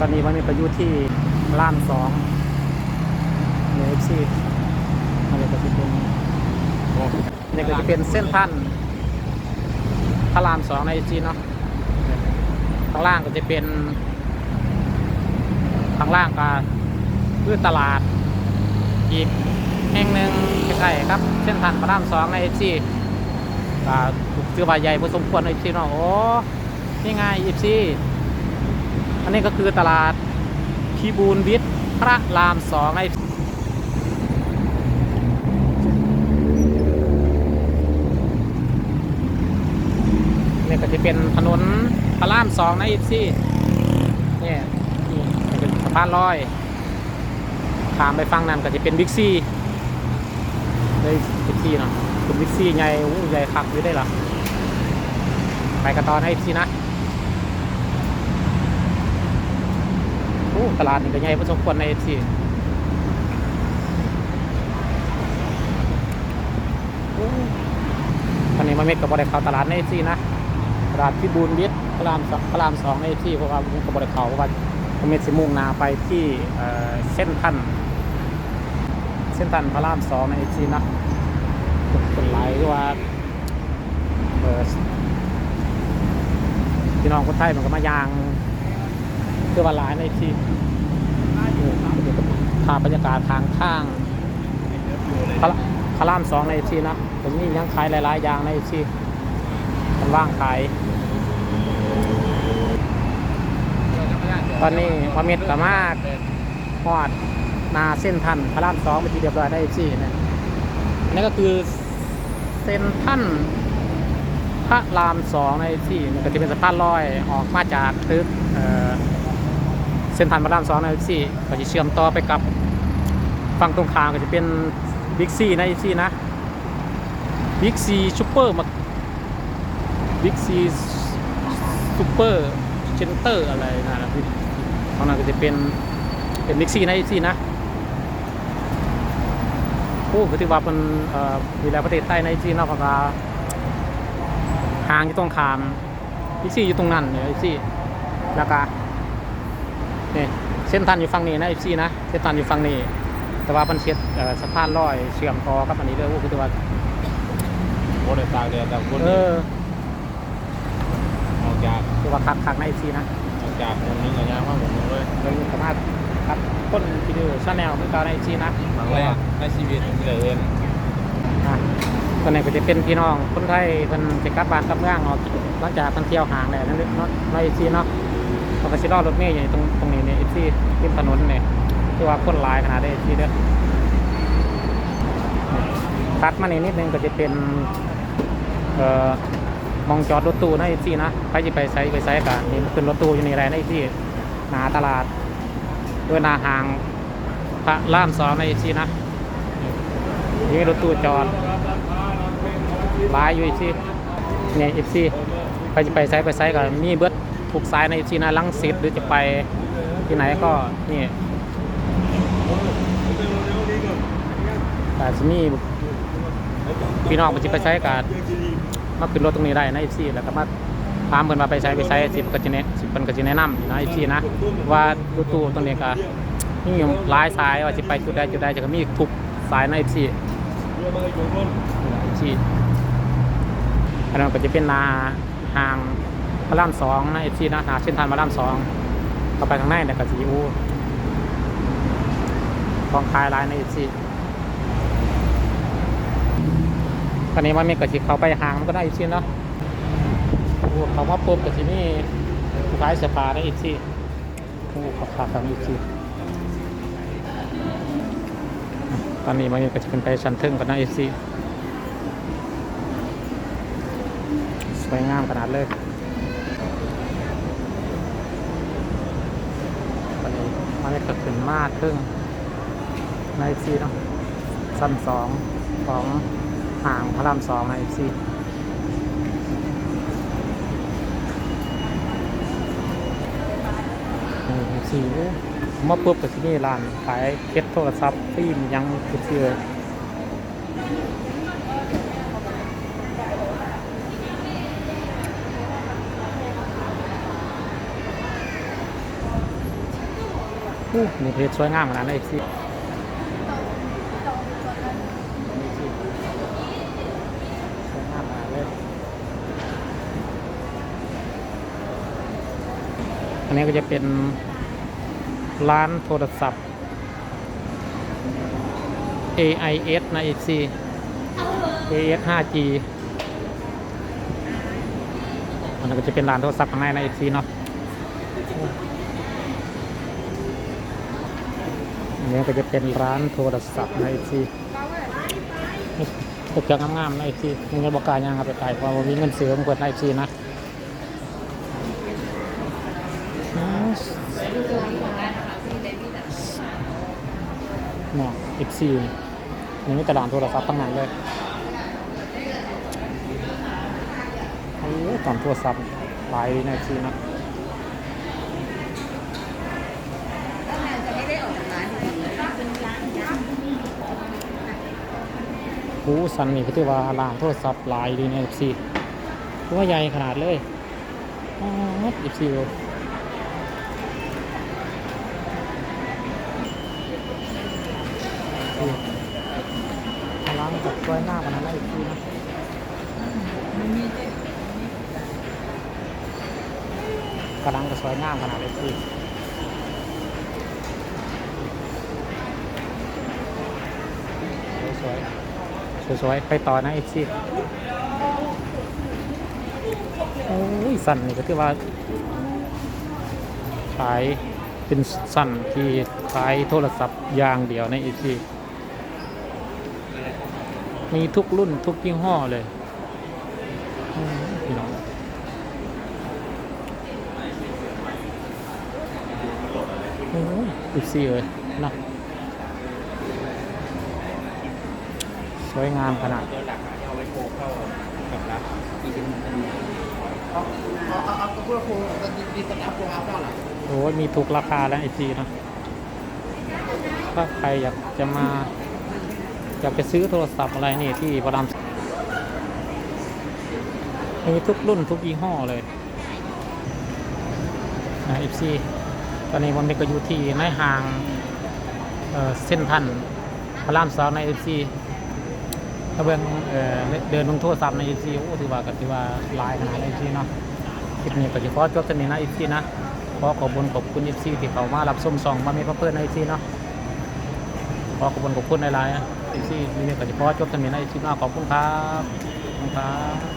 ตอนนี้มันมีประยุทธ์ที่ล้านสองในเอฟซีอันนี้ก็จะเป็นนนี้ก็จะเป็นเส้นท่านพระรามสองในเอฟซีเนาะข้างล่างก็จะเป็นข้างล่างก็คือตลาดอีกแห่งหนึ่งใกล้ๆครับ เส้นทางพระรามสองในเอฟซีก็ถูกชื่อว่าใหญ่พอสมควรในเอฟซีเนาะโอ้นี่ไงเอฟซี อันนี้ก็คือตลาดพิบูลวิทย์พระรามสองไอนี่ก็จะเป็นถนนพระรามสองนะอีซี่เนี่ยนี่เป็นสะพานลอยข้ามไปฟังนั้นก็จะเป็นบิ๊กซีเลยบิ๊กซีเนาะคุณบิ๊กซีใหญ่โอ้ใหญ่คักอยู่ได้หรอไปกันตอนไอซี่นะ โอ้ ตลาดนี่ก็ใหญ่พอสมควรในเอซีตอนนี้มาเม็ดกับบริเขาตลาดในเอซีนะตลาดพิบูลวิทย์พระรามสองพระรามสองในเอซีเพราะว่าผมกับบริเขาเพราะว่ามาเม็ดสิมุ่งนาไปที่เส้นทันเส้นทันพระรามสองในเอซีนะเป็นไหลที่ว่าพี่น้องคนไทยมันก็มายาง คือว่าหลายในที่ภาพบรรยากาศทางข้างพระพระรามสองในที่นะผมนี่ยังขายหลายๆอย่างในที่มันว่างขายตอนนี้มาเม็ดกับมากฮอดนาเส้นทันพระรามสองไปนทีเรียบร้อยได้ที่นะอันนี้ก็คือเส้นทันพระรามสองในที่มันก็จะเป็นสะพานลอยออกมาจากตึก เส้นทางพระรามสองนะซี่ก็จะเชื่อมต่อไปกับฝั่งตรงข้ามก็จะเป็นบิ๊กซีนะซี่นะบิ๊กซีซูเปอร์มาบิ๊กซีซูเปอร์เซ็นเตอร์อะไรนะตรงนั้นก็จะเป็นเป็นบิ๊กซีนะซี่นะโอ้คือที่ว่าเป็นเวลาประเทศใต้ในซี่เนาะเพราะว่าห่างอยู่ตรงข้ามบิ๊กซีอยู่ตรงนั้นเนี่ยซี่แล้วก็ นี่เส้นทันอยู่ฝั่งนี้นะ FC นะเส้นทันอยู่ฝั่งนี้ แต่ว่ามันเช็ดเอ่อสะพานลอยเชื่อมต่อกับอันนี้ด้วยโอ้คือแต่ว่าบริตากแดดแต่คนเออออกจากคือว่าคักคักใน FC นะออกจากคนนึงกับยางว่าผมนึงเลยโดยสามารถคัดคนวิดีโอชาแนลคือเก่าใน FC นะครั้งแรกในชีวิตที่ได้เห็นอะตัวนี้ก็จะเป็นพี่น้องคนไทยเพิ่นจะกลับบ้านกลับเมืองออกหลังจากเพิ่นเที่ยวห่างแล้วนั่นเนาะใน FC เนาะ เขาก็สิรอรถเมล์อยู่ตรงตรงนี้เนี่ย FC ริมถนนเนี่ยคือว่าคนลายขนาดได้ FC เด้อตัดมานี่นิดนึงก็จะเป็นเอ่อมองจอดรถตู้นะไอ้ที่นะไปจะไปไซไปไซกันนี่ขึ้นรถตู้อยู่ในี่แหละนะไอ้ที่หนาตลาดด้วยนาหางพระรามสองนะไอ้ที่นะนี่รถตู้จอดหลายอยู่ไอ้ที่เนี่ยไอ้ที่ไปจะไปไซไปไซกันมีเบิด ถูกสายในไอ้ที่นะลังสิตหรือจะไปที่ไหนก็นี่แต่จะมีพี่น้องไปจะไปไซกันมาขึ้นรถตรงนี้ได้นะ FC แล้วก็มาถามเพิ่นมาไปใช้ไปใช้สิบก็จะแนะสิบเพิ่นก็จะแนะนำนะ FC นะว่ารถตู้ตรงนี้ก็มีหลายสายว่าสิไปจุดใดจุดใดจะก็มีทุกสายนะ FC ที่อันนั้นก็จะเป็นนาห่าง พระรามสองนะ FC นะหาเส้นทางพระรามสองเข้าไปข้างในเนี่ยก็สีอูกองคายลายใน FC ตอนนี้มันมีกระชิเขาไปห่างมันก็ได้อีกชิ้นเนาะโอ้เขาว่าปุ๊บกระชินี่ขายเสื้อผ้าได้อีกทีโอ้เขาขาดทางอีกทีตอนนี้มันก็จะเป็นไปชั้นทึ่งกันนะอีกทีสวยงามขนาดเลยตอน นี้มันก็ขึ้นมากทึ่งในอีกทีเนาะชั้นสองของห่างพระรามสองในอีกทีนี่สี่มาปุ๊บกับที่นี่ร้านขายเพชรโทรศัพท์ฟิล์มยังคือเชื่อ อู้นี่เพจสวยงามขนาดนั้นเอฟซีสวยงานาดเลยอันนี้ก็จะเป็นร้านโทรศัพท์ AIS นะ FC AIS 5G อันนั้นก็จะเป็นร้านโทรศัพท์ข้างในนะ FC เนาะ อันนี้ก็จะเป็นร้านโทรศัพท์ในะ FC พวกเครื่องงามๆในะ FC มีเงินบอกการยังครับไปขายเพราะว่ามีเงินซื้อมันเปิดนะ FC นะอืมเนาะ FC นี่มีแต่ร้านโทรศัพท์ทั้งนั้นเลยโอ้ยตอนโทรศัพท์หลายนที่นะ โอ้สันนี่ก็ถือว่าร้านโทรศัพท์ลายดีนะสิถือว่าใหญ่ขนาดเลยอ๋ออีกสี่โลร้านจัดสวยหน้ากันนะอีกทีนะกระดังก็สวยงามขนาดเลยพี่สวยๆ สวยๆ ไปต่อนะเอฟซีโอ้ยสั่นนี่ก็คือว่าขายเป็นสั่นที่ขายโทรศัพท์อย่างเดียวในเอฟซีมีทุกรุ่นทุกยี่ห้อเลยพี่น้องโอ้ยอีกสี่เลยนะ สวยงามขนาดตัวหลักที่เอาไว้โคเข้ากับรับอีกทีเอาเอาเอาพวกครูดีสตาร์ครูเอาเปล่าล่ะโอ้ยมีถูกราคาแล้วไอซีนะถ้าใครอยากจะมา อยากจะซื้อโทรศัพท์อะไรนี่ที่พระรามมีทุกรุ่นทุกยี่ห้อเลยนะเอฟซีตอนนี้ผมก็อยู่ที่ในห้างเอ่อเส้นทันพระรามสองในเอฟซี ถ้าเบิ่งเเดินลงโทรศัพท์ในอีซีโอ้ถือว่าก็ถือว่าลายขนาดเอฟซีเนาะคลิปนี้ก็จะขอจบเท่านี้นะอีซีนะขอขอบคุณขอบคุณอีซีที่เขามารับส้มส่องมามีเพื่อนในอีซีเนาะขอขอบคุณขอบคุณหลายๆนะอีซีนี่ก็จะขอจบเท่านี้นะอีซีนะขอบคุณครับขอบคุณครับ